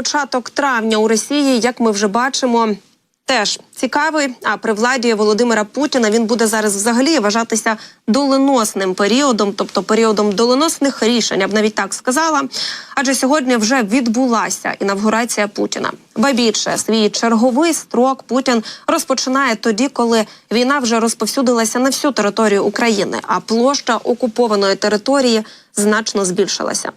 Початок травня у Росії, як ми вже бачимо, теж цікавий. А при владі Володимира Путіна він буде зараз взагалі вважатися доленосним періодом, тобто періодом доленосних рішень, я б навіть так сказала. Адже сьогодні вже відбулася інавгурація Путіна. Ба більше свій черговий строк Путін розпочинає тоді, коли війна вже розповсюдилася на всю територію України, а площа окупованої території значно збільшилася.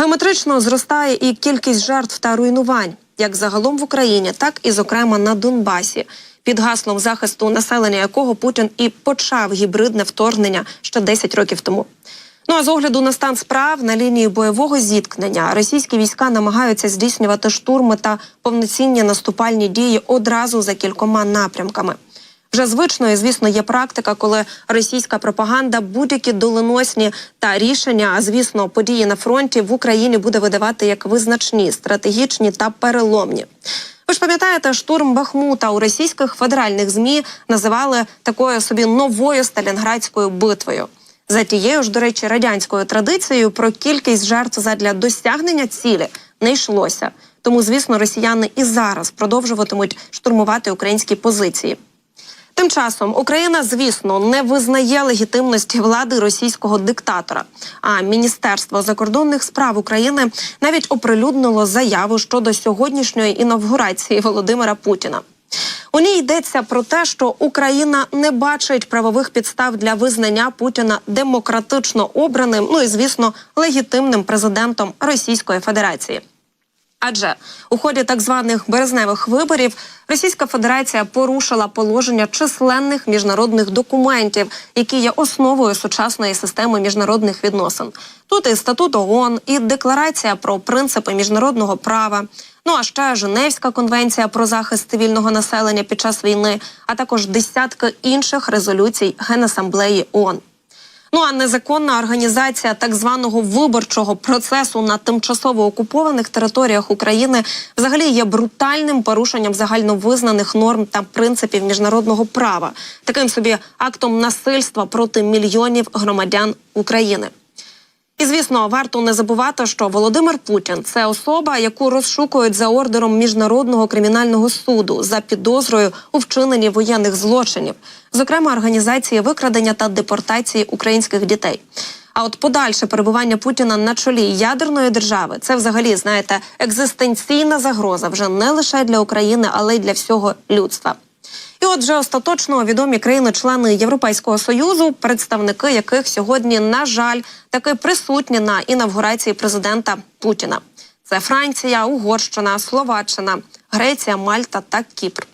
Геометрично зростає і кількість жертв та руйнувань, як загалом в Україні, так і зокрема на Донбасі, під гаслом захисту населення якого Путін і почав гібридне вторгнення ще 10 років тому. Ну а з огляду на стан справ на лінії бойового зіткнення російські війська намагаються здійснювати штурми та повноцінні наступальні дії одразу за кількома напрямками. Вже звичною, звісно, є практика, коли російська пропаганда будь-які доленосні та рішення, а звісно, події на фронті в Україні буде видавати як визначні, стратегічні та переломні. Ви ж пам'ятаєте, штурм Бахмута у російських федеральних змі називали такою собі новою сталінградською битвою. За тією ж, до речі, радянською традицією про кількість жертв задля досягнення цілі не йшлося. Тому, звісно, росіяни і зараз продовжуватимуть штурмувати українські позиції. Тим часом Україна, звісно, не визнає легітимності влади російського диктатора. А Міністерство закордонних справ України навіть оприлюднило заяву щодо сьогоднішньої інавгурації Володимира Путіна. У ній йдеться про те, що Україна не бачить правових підстав для визнання Путіна демократично обраним, ну і звісно, легітимним президентом Російської Федерації. Адже у ході так званих березневих виборів Російська Федерація порушила положення численних міжнародних документів, які є основою сучасної системи міжнародних відносин. Тут і статут ООН, і декларація про принципи міжнародного права. Ну а ще Женевська конвенція про захист цивільного населення під час війни, а також десятки інших резолюцій Генасамблеї ООН. Ну а незаконна організація так званого виборчого процесу на тимчасово окупованих територіях України взагалі є брутальним порушенням загальновизнаних норм та принципів міжнародного права, таким собі актом насильства проти мільйонів громадян України. І звісно, варто не забувати, що Володимир Путін це особа, яку розшукують за ордером міжнародного кримінального суду за підозрою у вчиненні воєнних злочинів, зокрема організації викрадення та депортації українських дітей. А от подальше перебування Путіна на чолі ядерної держави це взагалі знаєте екзистенційна загроза вже не лише для України, але й для всього людства. І от вже остаточно відомі країни-члени Європейського союзу, представники яких сьогодні, на жаль, таки присутні на інавгурації президента Путіна. Це Франція, Угорщина, Словаччина, Греція, Мальта та Кіпр.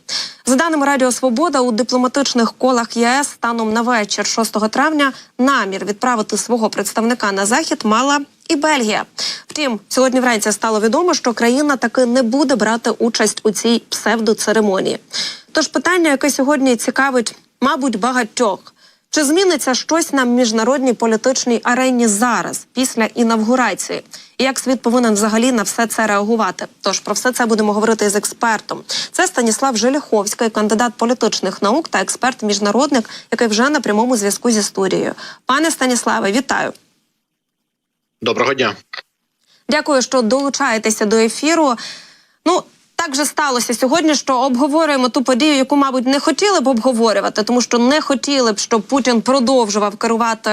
За даними Радіо Свобода, у дипломатичних колах ЄС станом на вечір 6 травня намір відправити свого представника на захід мала і Бельгія. Втім, сьогодні вранці стало відомо, що країна таки не буде брати участь у цій псевдоцеремонії. Тож питання, яке сьогодні цікавить, мабуть, багатьох. Чи зміниться щось на міжнародній політичній арені зараз, після інавгурації? І як світ повинен взагалі на все це реагувати? Тож про все це будемо говорити з експертом. Це Станіслав Желяховський, кандидат політичних наук та експерт-міжнародник, який вже на прямому зв'язку зі студією. Пане Станіславе, вітаю. Доброго дня. Дякую, що долучаєтеся до ефіру. Ну, так же сталося сьогодні, що обговорюємо ту подію, яку, мабуть, не хотіли б обговорювати, тому що не хотіли б, щоб Путін продовжував керувати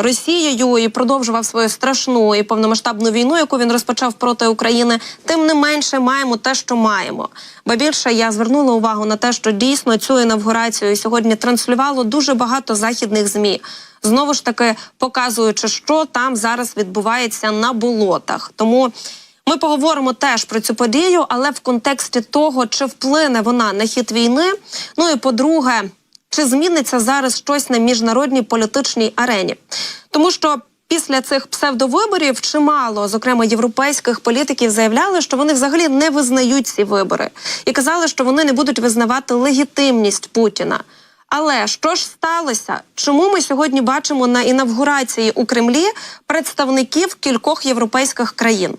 Росією і продовжував свою страшну і повномасштабну війну, яку він розпочав проти України. Тим не менше, маємо те, що маємо. Ба більше я звернула увагу на те, що дійсно цю інавгурацію сьогодні транслювало дуже багато західних змі. Знову ж таки показуючи, що там зараз відбувається на болотах. Тому. Ми поговоримо теж про цю подію, але в контексті того, чи вплине вона на хід війни. Ну і по-друге, чи зміниться зараз щось на міжнародній політичній арені, тому що. Після цих псевдовиборів чимало, зокрема європейських політиків, заявляли, що вони взагалі не визнають ці вибори, і казали, що вони не будуть визнавати легітимність Путіна. Але що ж сталося? Чому ми сьогодні бачимо на інавгурації у Кремлі представників кількох європейських країн?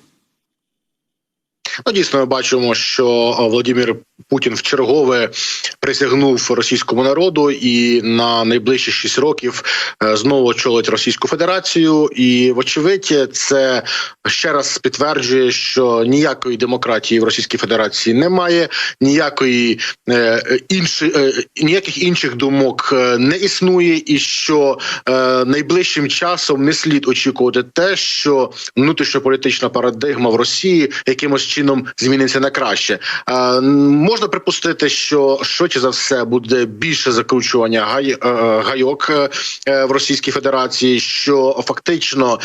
Ну, дійсно, ми бачимо, що е, Володимир Путін в чергове присягнув російському народу і на найближчі 6 років е, знову очолить Російську Федерацію. І, вочевидь, це ще раз підтверджує, що ніякої демократії в Російській Федерації немає, ніякої е, інші, е, ніяких інших думок не існує, і що найближчим часом не слід очікувати те, що внутрішньополітична парадигма в Росії якимось чином зміниться на краще. Можна припустити, що швидше за все буде більше закручування гай, е, гайок е, е, в Російській Федерації, що фактично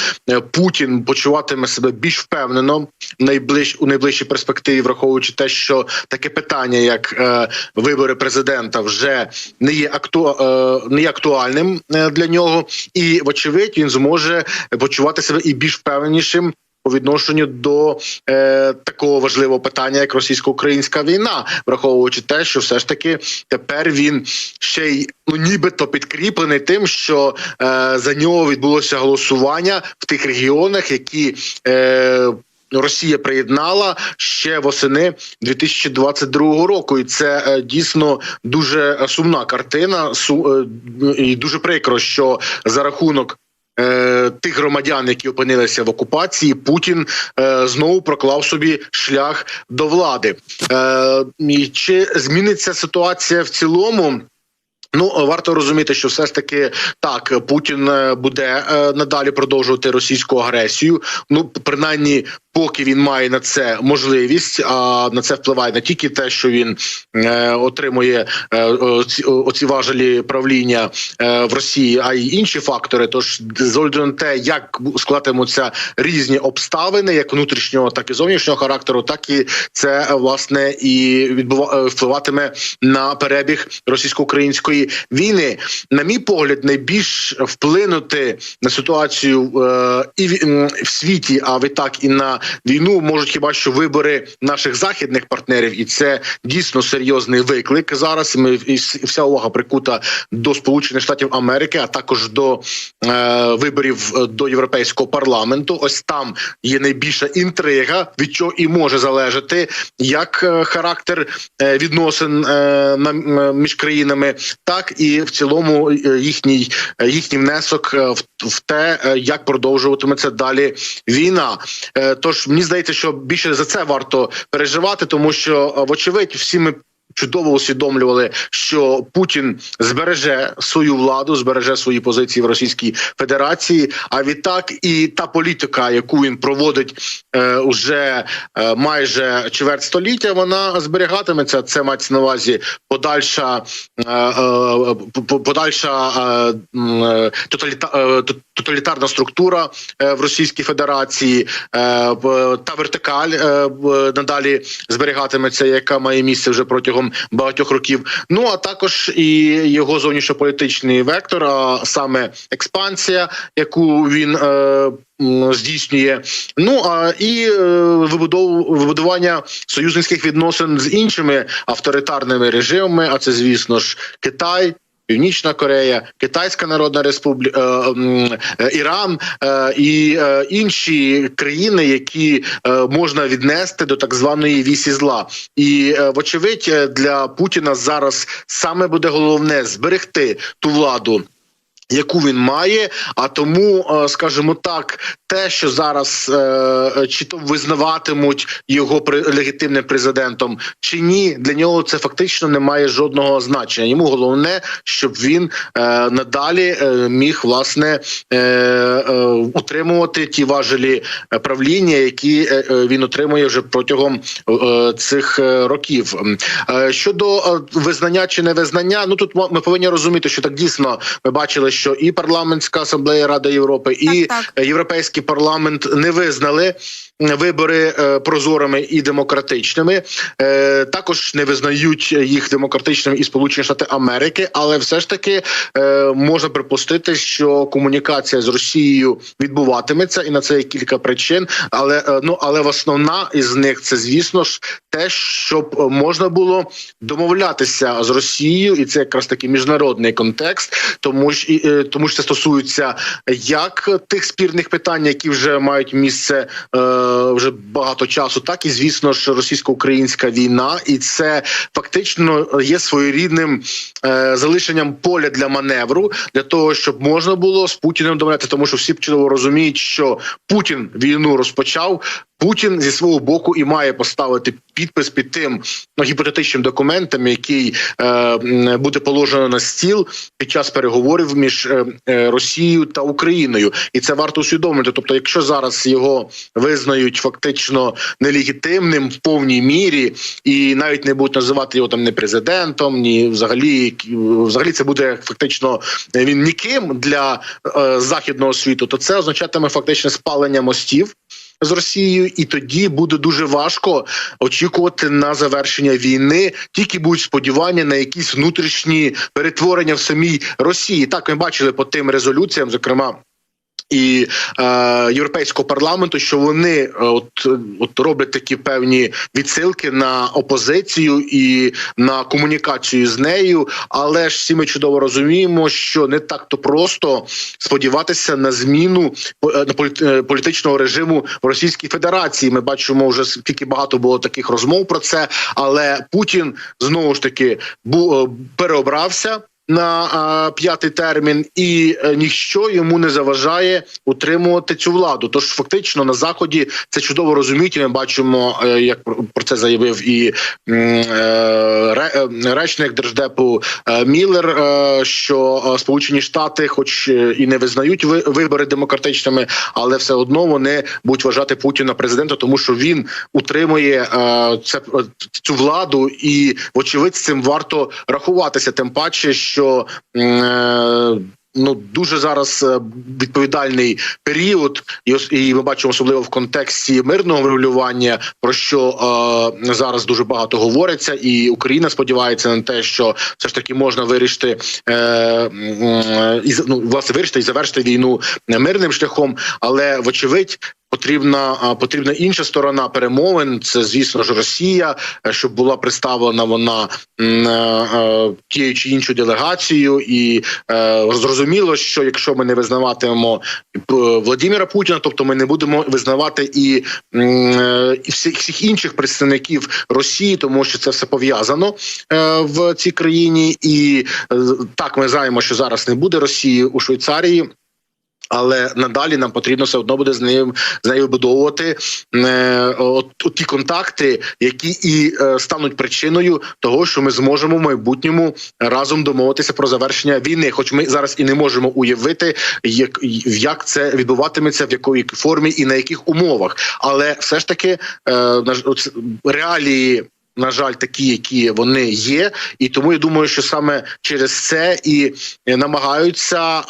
Путін почуватиме себе більш впевнено найближ у найближчій перспективі, враховуючи те, що таке питання, як вибори президента, вже не є акту, не є актуальним для нього, і вочевидь він зможе почувати себе і більш впевненішим. По відношенню до е, такого важливого питання, як російсько-українська війна, враховуючи те, що все ж таки тепер він ще й ну нібито підкріплений тим, що е, за нього відбулося голосування в тих регіонах, які е, Росія приєднала ще восени 2022 року, і це е, дійсно дуже сумна картина. Е, і дуже прикро, що за рахунок. Е, Тих громадян, які опинилися в окупації, Путін е, знову проклав собі шлях до влади. Е, чи зміниться ситуація в цілому? Ну варто розуміти, що все ж таки так Путін е, буде е, надалі продовжувати російську агресію. Ну принаймні, поки він має на це можливість, а на це впливає не тільки те, що він е, отримує е, оці, важелі правління е, в Росії, а й інші фактори. Тож з на те, як складатимуться різні обставини, як внутрішнього, так і зовнішнього характеру, так і це е, власне і відбува е, впливатиме на перебіг російсько-української війни. На мій погляд, найбільш вплинути на ситуацію е, і в, світі, а відтак і на війну можуть хіба що вибори наших західних партнерів, і це дійсно серйозний виклик зараз. Ми вся увага прикута до Сполучених Штатів Америки, а також до е, виборів е, до європейського парламенту. Ось там є найбільша інтрига, від чого і може залежати як характер відносин між країнами, так і в цілому е, їхній е, їхній внесок е, в, те, як продовжуватиметься далі війна. Тож мені здається, що більше за це варто переживати, тому що вочевидь всі ми. Чудово усвідомлювали, що Путін збереже свою владу, збереже свої позиції в Російській Федерації. А відтак, і та політика, яку він проводить е, уже е, майже чверть століття, вона зберігатиметься. Це мається на увазі подальша е, е, подальша е, е, тоталіта, е, тоталітарна структура е, в Російській Федерації, та вертикаль надалі зберігатиметься, яка має місце вже протягом багатьох років. Ну а також і його зовнішньополітичний вектор, а саме експансія, яку він е, здійснює. Ну а і е, вибудов вибудування союзницьких відносин з іншими авторитарними режимами. А це, звісно ж, Китай. Північна Корея, Китайська Народна Республіка, Іран е, і е, інші країни, які е, можна віднести до так званої вісі зла, і е, вочевидь е, для Путіна зараз саме буде головне зберегти ту владу. Яку він має, а тому, е, скажімо так, те, що зараз е, чи то визнаватимуть його при легітимним президентом, чи ні, для нього це фактично не має жодного значення. Йому головне, щоб він е, надалі е, міг власне е, е, утримувати ті важелі е, правління, які е, е, він отримує вже протягом е, цих е, років. Е, щодо е, визнання чи невизнання, ну тут ми повинні розуміти, що так дійсно ми бачили, що і парламентська асамблея Ради Європи, і Так, е, парламент не визнали вибори е, прозорими і демократичними. Е, Також не визнають їх демократичними і Сполучені Штати Америки, але все ж таки е, можна припустити, що комунікація з Росією відбуватиметься, і на це є кілька причин. Але ну але в основна із них це звісно ж те, щоб можна було домовлятися з Росією, і це якраз таки міжнародний контекст, тому ж і тому що це стосується як тих спірних питань, які вже мають місце. Е, вже багато часу, так і звісно ж російсько-українська війна, і це фактично є своєрідним е, залишенням поля для маневру для того, щоб можна було з Путіним домовляти, тому що всі чудово розуміють, що Путін війну розпочав. Путін зі свого боку і має поставити підпис під тим ну, гіпотетичним документом, який е, буде положено на стіл під час переговорів між е, е, Росією та Україною, і це варто усвідомити. Тобто, якщо зараз його визнають фактично нелегітимним в повній мірі, і навіть не будуть називати його там не президентом, ні взагалі взагалі це буде фактично е, він ніким для е, західного світу, то це означатиме фактично спалення мостів з Росією, і тоді буде дуже важко очікувати на завершення війни. Тільки будуть сподівання на якісь внутрішні перетворення в самій Росії. Так ми бачили по тим резолюціям, зокрема. І е, європейського парламенту, що вони е, от, от роблять такі певні відсилки на опозицію і на комунікацію з нею. Але ж всі ми чудово розуміємо, що не так то просто сподіватися на зміну е, на е, політичного режиму в Російській Федерації. Ми бачимо вже скільки багато було таких розмов про це, але Путін знову ж таки переобрався на п'ятий термін, і е, ніщо йому не заважає утримувати цю владу. Тож фактично на заході це чудово розуміють. Ми бачимо, е, як про це заявив і е, речник держдепу Міллер, що Сполучені Штати, хоч і не визнають ви- вибори демократичними, але все одно вони будуть вважати Путіна президентом, тому що він утримує це цю владу, і вочевидь цим варто рахуватися. Тим паче, що м, е, ну дуже зараз е, відповідальний період, і ми бачимо особливо в контексті мирного врегулювання, про що е, зараз дуже багато говориться, і Україна сподівається на те, що все ж таки можна вирішити і ну, власне вирішити і завершити війну мирним шляхом, але вочевидь. Потрібна потрібна інша сторона перемовин. Це звісно ж Росія, е, щоб була представлена вона е, е, тією чи іншою делегацією, і зрозуміло, що якщо ми не визнаватимемо Владимира Путіна, тобто ми не будемо визнавати і, і всіх, всіх інших представників Росії, тому що це все пов'язано в цій країні, і так ми знаємо, що зараз не буде Росії у Швейцарії. Але надалі нам потрібно все одно буде з нею з нею будовувати е, от, от ті контакти, які і е, стануть причиною того, що ми зможемо в майбутньому разом домовитися про завершення війни. Хоч ми зараз і не можемо уявити, як, як це відбуватиметься, в якої формі і на яких умовах. Але все ж таки е, реалії. На жаль, такі, які вони є, і тому я думаю, що саме через це і намагаються е,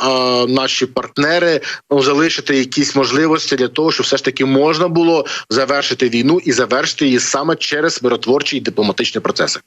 наші партнери ну, залишити якісь можливості для того, щоб все ж таки можна було завершити війну і завершити її саме через миротворчі і дипломатичні процеси.